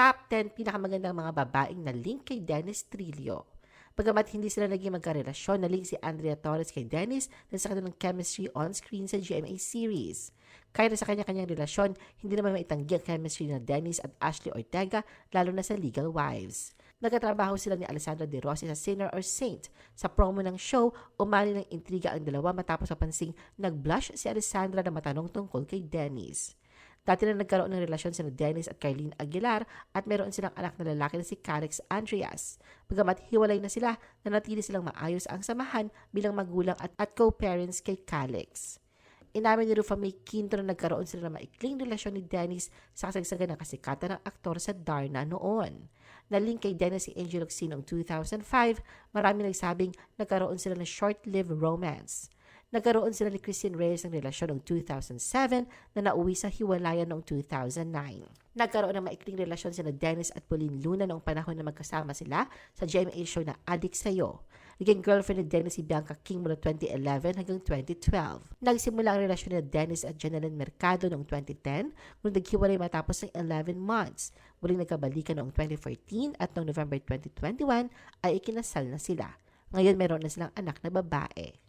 top 10 pinakamagandang mga babaeng na link kay Dennis Trillo. Bagamat hindi sila naging magkarelasyon, naling si Andrea Torres kay Dennis dahil sa kanilang chemistry on-screen sa GMA series. Kaya sa kanya-kanyang relasyon, hindi naman maitanggi ang chemistry na Dennis at Ashley Ortega, lalo na sa Legal Wives. Nagkatrabaho sila ni Alessandra De Rossi sa Sinner or Saint. Sa promo ng show, umali ng intriga ang dalawa matapos mapansing nag-blush si Alessandra na matanong tungkol kay Dennis. Dati na nagkaroon ng relasyon sina Dennis at Carlene Aguilar at meron silang anak na lalaki na si Calix Andreas. Bagamat hiwalay na sila, nanatili silang maayos ang samahan bilang magulang at, at co-parents kay Calix. Inamin ni Rufa May Quinto na nagkaroon sila ng maikling relasyon ni Dennis sa kasagsagan ng kasikatan ng aktor sa Darna noon. Nalink kay Dennis si Angel Locsin noong 2005, marami nagsabing nagkaroon sila ng short-lived romance. Nagkaroon sila ni Christine Reyes ng relasyon noong 2007 na nauwi sa hiwalayan noong 2009. Nagkaroon ng maikling relasyon sina Dennis at Pauline Luna noong panahon na magkasama sila sa GMA show na Adik Sa'yo. Naging girlfriend ni Dennis si Bianca King mula 2011 hanggang 2012. Nagsimula ang relasyon ni Dennis at Janeline Mercado noong 2010 ngunit naghiwalay matapos ng 11 months. Muling nagkabalikan noong 2014 at noong November 2021 ay ikinasal na sila. Ngayon meron na silang anak na babae.